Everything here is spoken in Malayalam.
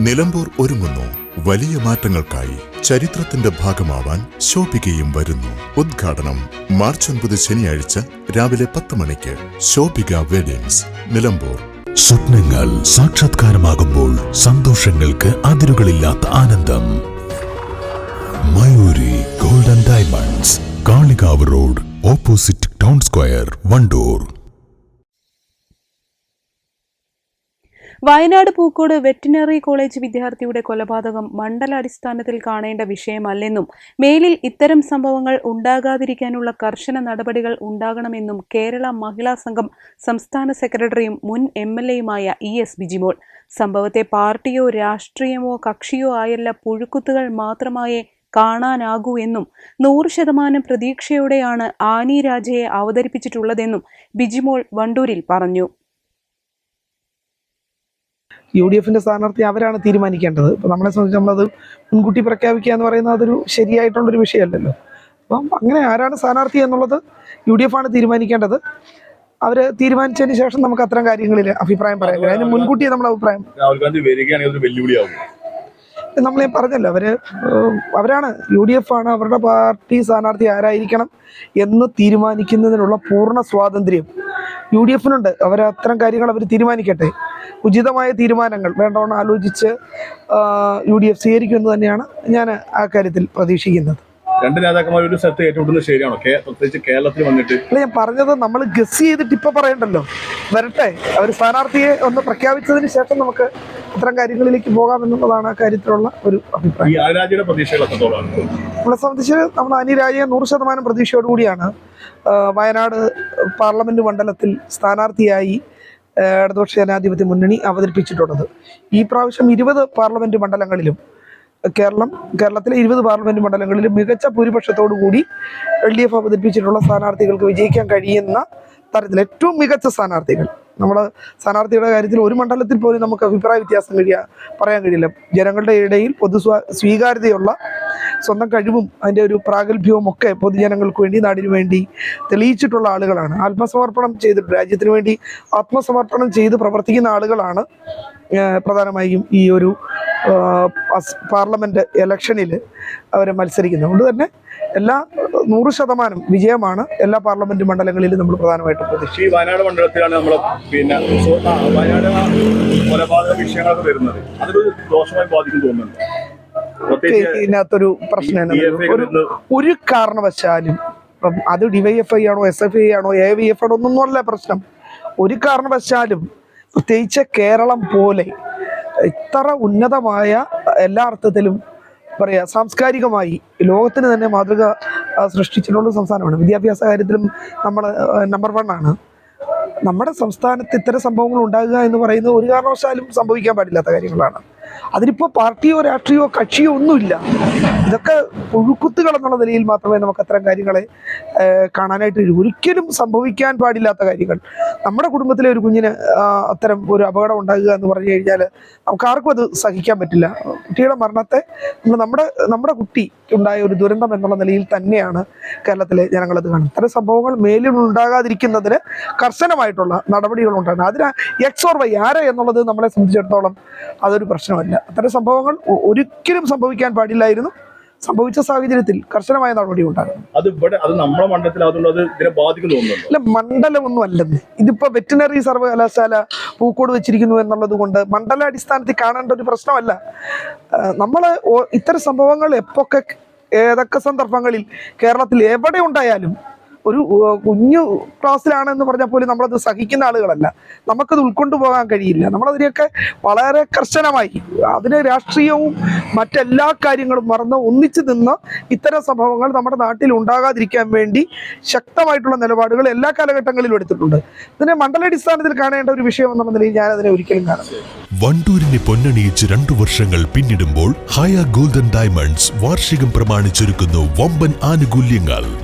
നിലമ്പൂർ ഒരുങ്ങുന്നു. വലിയ മാറ്റങ്ങൾക്കായി ചരിത്രത്തിന്റെ ഭാഗമാവാൻ ശോഭികയും വരുന്നു. ഉദ്ഘാടനം മാർച്ച് ഒൻപത് ശനിയാഴ്ച രാവിലെ പത്ത് മണിക്ക് ശോഭിക വെഡിങ്സ് നിലമ്പൂർ. സ്വപ്നങ്ങൾ സാക്ഷാത്കാരമാകുമ്പോൾ സന്തോഷങ്ങൾക്ക് അതിരുകളില്ലാത്ത ആനന്ദം. Mayuri golden diamonds Kalikavu road opposite town square Wandoor. Wayanad Pookode veterinary college വിദ്യാർത്ഥിയുടെ കൊലപാതകം മണ്ഡലാടിസ്ഥാനത്തിൽ കാണേണ്ട വിഷയമല്ലെന്നും മേലിൽ ഇത്തരം സംഭവങ്ങൾ ഉണ്ടാകാതിരിക്കാനുള്ള കർശന നടപടികൾ ഉണ്ടാകണമെന്നും കേരള മഹിളാ സംഘം സംസ്ഥാന സെക്രട്ടറിയും മുൻ എം എൽ എയുമായ ഇ എസ് ബിജിമോൾ. സംഭവത്തെ പാർട്ടിയോ രാഷ്ട്രീയമോ കക്ഷിയോ ആയല്ല പുഴുക്കുത്തുകൾ മാത്രമായേ കാണാനാകൂ എന്നും നൂറ് ശതമാനം പ്രതീക്ഷയോടെയാണ് ആനി രാജയെ അവതരിപ്പിച്ചിട്ടുള്ളതെന്നും ബിജിമോൾ വണ്ടൂരിൽ പറഞ്ഞു. യു ഡി എഫിന്റെ സ്ഥാനാർത്ഥി അവരാണ് തീരുമാനിക്കേണ്ടത്. ഇപ്പൊ നമ്മളെ സംബന്ധിച്ച് നമ്മളത് മുൻകൂട്ടി പ്രഖ്യാപിക്കുക എന്ന് പറയുന്നത് അതൊരു ശരിയായിട്ടുള്ളൊരു വിഷയമല്ലല്ലോ. അപ്പം അങ്ങനെ ആരാണ് സ്ഥാനാർത്ഥി എന്നുള്ളത് യു ഡി എഫ് ആണ് തീരുമാനിക്കേണ്ടത്. അവർ തീരുമാനിച്ചതിന് ശേഷം നമുക്ക് അത്തരം കാര്യങ്ങളിൽ അഭിപ്രായം പറയാം. അതിന് മുൻകൂട്ടി നമ്മുടെ അഭിപ്രായം രാഹുൽ ഗാന്ധി വരികയാണെങ്കിൽ വെല്ലുവിളിയാവും. നമ്മൾ ഞാൻ പറഞ്ഞല്ലോ അവർ അവരാണ് യു ഡി എഫ് ആണ് അവരുടെ പാർട്ടി സ്ഥാനാർത്ഥി ആരായിരിക്കണം എന്ന് തീരുമാനിക്കുന്നതിനുള്ള പൂർണ സ്വാതന്ത്ര്യം യു ഡി എഫിനുണ്ട് അവർ അത്തരം കാര്യങ്ങൾ അവർ തീരുമാനിക്കട്ടെ. ഉചിതമായ തീരുമാനങ്ങൾ വേണ്ടവണ്ണം ആലോചിച്ച് യു ഡി എഫ് സ്വീകരിക്കുമെന്ന് തന്നെയാണ് ഞാൻ ആ കാര്യത്തിൽ പ്രതീക്ഷിക്കുന്നത്. രണ്ട് നേതാക്കന്മാർ ഒരു സ്ഥലത്ത് ഏറ്റുമുട്ടുന്നത് ശരിയാണോ? പ്രത്യേകിച്ച് കേരളത്തിൽ വന്നിട്ട്. അല്ല ഞാൻ പറഞ്ഞത് നമ്മൾ ഗസ് ചെയ്തിട്ട് ഇപ്പൊ പറയണ്ടല്ലോ. വരട്ടെ അവർ സ്ഥാനാർത്ഥിയെ ഒന്ന് പ്രഖ്യാപിച്ചതിന് ശേഷം നമുക്ക് ഇത്തരം കാര്യങ്ങളിലേക്ക് പോകാമെന്നുള്ളതാണ് ആ കാര്യത്തിലുള്ള ഒരു അഭിപ്രായം. നമ്മളെ സംബന്ധിച്ച് നമ്മൾ അനിരാജയെ നൂറ് ശതമാനം പ്രതീക്ഷയോടുകൂടിയാണ് വയനാട് പാർലമെന്റ് മണ്ഡലത്തിൽ സ്ഥാനാർത്ഥിയായി ഇടതുപക്ഷ ജനാധിപത്യ മുന്നണി അവതരിപ്പിച്ചിട്ടുള്ളത്. ഈ പ്രാവശ്യം ഇരുപത് പാർലമെന്റ് മണ്ഡലങ്ങളിലും കേരളം കേരളത്തിലെ ഇരുപത് പാർലമെന്റ് മണ്ഡലങ്ങളിലും മികച്ച ഭൂരിപക്ഷത്തോടു കൂടി എൽ ഡി എഫ് അവതരിപ്പിച്ചിട്ടുള്ള സ്ഥാനാർത്ഥികൾക്ക് വിജയിക്കാൻ കഴിയുന്ന തരത്തിൽ ഏറ്റവും മികച്ച സ്ഥാനാർത്ഥികൾ. നമ്മൾ സ്ഥാനാർത്ഥിയുടെ കാര്യത്തിൽ ഒരു മണ്ഡലത്തിൽ പോലും നമുക്ക് അഭിപ്രായ വ്യത്യാസം കഴിയാ പറയാൻ കഴിയില്ല. ജനങ്ങളുടെ ഇടയിൽ പൊതു സ്വ- സ്വീകാര്യതയുള്ള സ്വന്തം കഴിവും അതിന്റെ ഒരു പ്രാഗൽഭ്യവും ഒക്കെ പൊതുജനങ്ങൾക്ക് വേണ്ടി നാടിനു വേണ്ടി തെളിയിച്ചിട്ടുള്ള ആളുകളാണ്. ആത്മസമർപ്പണം ചെയ്തിട്ട് രാജ്യത്തിന് വേണ്ടി ആത്മസമർപ്പണം ചെയ്ത് പ്രവർത്തിക്കുന്ന ആളുകളാണ് പ്രധാനമായും ഈ ഒരു അസ്- ഇലക്ഷനിൽ അവർ മത്സരിക്കുന്നത് അതുകൊണ്ട് തന്നെ എല്ലാ നൂറ് ശതമാനം വിജയമാണ് എല്ലാ പാർലമെന്റ് മണ്ഡലങ്ങളിലും നമ്മൾ പ്രധാനമായിട്ടും പ്രതീക്ഷിക്കുന്നത്. ഈ വയനാട് മണ്ഡലത്തിലാണ് നമ്മൾ പിന്നെ വയനാട് കൊലപാതക വിഷയങ്ങളൊക്കെ വരുന്നത്. അതൊരു ദോഷമായി ബാധിക്കും തോന്നുന്നുണ്ട്. ഇതിനകത്തൊരു പ്രശ്നം ഈ ഒരു ഒരു കാരണവശാലും ഇപ്പം അത് ഡിവൈഎഫ്ഐ ആണോ എസ് എഫ് ഐ ആണോ എ വി എഫ് ആണോ ഒന്നും അല്ല പ്രശ്നം. ഒരു കാരണവശാലും പ്രത്യേകിച്ച് കേരളം പോലെ ഇത്ര ഉന്നതമായ എല്ലാ അർത്ഥത്തിലും പറയാ സാംസ്കാരികമായി ലോകത്തിന് തന്നെ മാതൃക സൃഷ്ടിച്ചിട്ടുള്ള സംസ്ഥാനമാണ്. വിദ്യാഭ്യാസ കാര്യത്തിലും നമ്മൾ നമ്പർ വൺ ആണ്. നമ്മുടെ സംസ്ഥാനത്ത് ഇത്തരം സംഭവങ്ങൾ ഉണ്ടാകുക എന്ന് പറയുന്നത് ഒരു കാരണവശാലും സംഭവിക്കാൻ പാടില്ലാത്ത കാര്യങ്ങളാണ്. അതിനിപ്പോൾ പാർട്ടിയോ രാഷ്ട്രീയോ കക്ഷിയോ ഒന്നുമില്ല. ഇതൊക്കെ പുഴുക്കുത്തുകൾ എന്നുള്ള നിലയിൽ മാത്രമേ നമുക്ക് അത്തരം കാര്യങ്ങളെ കാണാനായിട്ട് ഒരിക്കലും സംഭവിക്കാൻ പാടില്ലാത്ത കാര്യങ്ങൾ. നമ്മുടെ കുടുംബത്തിലെ ഒരു കുഞ്ഞിന് അത്തരം ഒരു അപകടം ഉണ്ടാകുക എന്ന് പറഞ്ഞു കഴിഞ്ഞാൽ നമുക്ക് ആർക്കും അത് സഹിക്കാൻ പറ്റില്ല. കുട്ടിയുടെ മരണത്തെ നമ്മുടെ നമ്മുടെ കുട്ടി ഉണ്ടായ ഒരു ദുരന്തം എന്നുള്ള നിലയിൽ തന്നെയാണ് കേരളത്തിലെ ജനങ്ങളത് കാണുന്നത്. അത്തരം സംഭവങ്ങൾ മേലിൽ ഉണ്ടാകാതിരിക്കുന്നതിന് കർശനമായിട്ടുള്ള നടപടികൾ ഉണ്ടാകണം അതിന് എക്സ് ഓർ വൈ ആരെ എന്നുള്ളത് നമ്മളെ സംബന്ധിച്ചിടത്തോളം അതൊരു പ്രശ്നമല്ല. അത്തരം സംഭവങ്ങൾ ഒരിക്കലും സംഭവിക്കാൻ പാടില്ലായിരുന്നു. സംഭവിച്ച സാഹചര്യത്തിൽ കർശനമായ നടപടി ഉണ്ടാകും അത് ഇവിടെ അത് നമ്മുടെ ഇതിനെ അല്ല മണ്ഡലമൊന്നും അല്ലെന്ന് ഇതിപ്പോ വെറ്റിനറി സർവകലാശാല പൂക്കോട് വെച്ചിരിക്കുന്നു എന്നുള്ളത് കൊണ്ട് മണ്ഡലാടിസ്ഥാനത്തിൽ കാണേണ്ട ഒരു പ്രശ്നമല്ല. നമ്മൾ ഇത്തരം സംഭവങ്ങൾ എപ്പോക്കെ ഏതൊക്കെ സന്ദർഭങ്ങളിൽ കേരളത്തിൽ എവിടെ ഉണ്ടായാലും ഒരു കുഞ്ഞു ക്ലാസ്സിലാണെന്ന് പറഞ്ഞാൽ പോലും നമ്മളത് സഹിക്കുന്ന ആളുകളല്ല. നമുക്കത് ഉൾക്കൊണ്ടു പോകാൻ കഴിയില്ല. നമ്മളതിനെയൊക്കെ വളരെ കർശനമായി അതിന് രാഷ്ട്രീയവും മറ്റെല്ലാ കാര്യങ്ങളും മറന്ന് ഒന്നിച്ചു നിന്ന് ഇത്തരം സംഭവങ്ങൾ നമ്മുടെ നാട്ടിൽ ഉണ്ടാകാതിരിക്കാൻ വേണ്ടി ശക്തമായിട്ടുള്ള നിലപാടുകൾ എല്ലാ കാലഘട്ടങ്ങളിലും എടുത്തിട്ടുണ്ട്. ഇതിനെ മണ്ഡലാടിസ്ഥാനത്തിൽ കാണേണ്ട ഒരു വിഷയം എന്നുള്ള നിലയിൽ ഞാൻ അതിനെ ഒരിക്കലും കാണുന്നത് വണ്ടൂരിനെ പൊന്നണിയിച്ച് രണ്ടു വർഷങ്ങൾ പിന്നിടുമ്പോൾ ഹയ ഗോൾഡൻ ഡയമണ്ട്സ് വാർഷികം പ്രമാണിച്ചൊരുക്കുന്നു വമ്പൻ ആനുകൂല്യങ്ങൾ.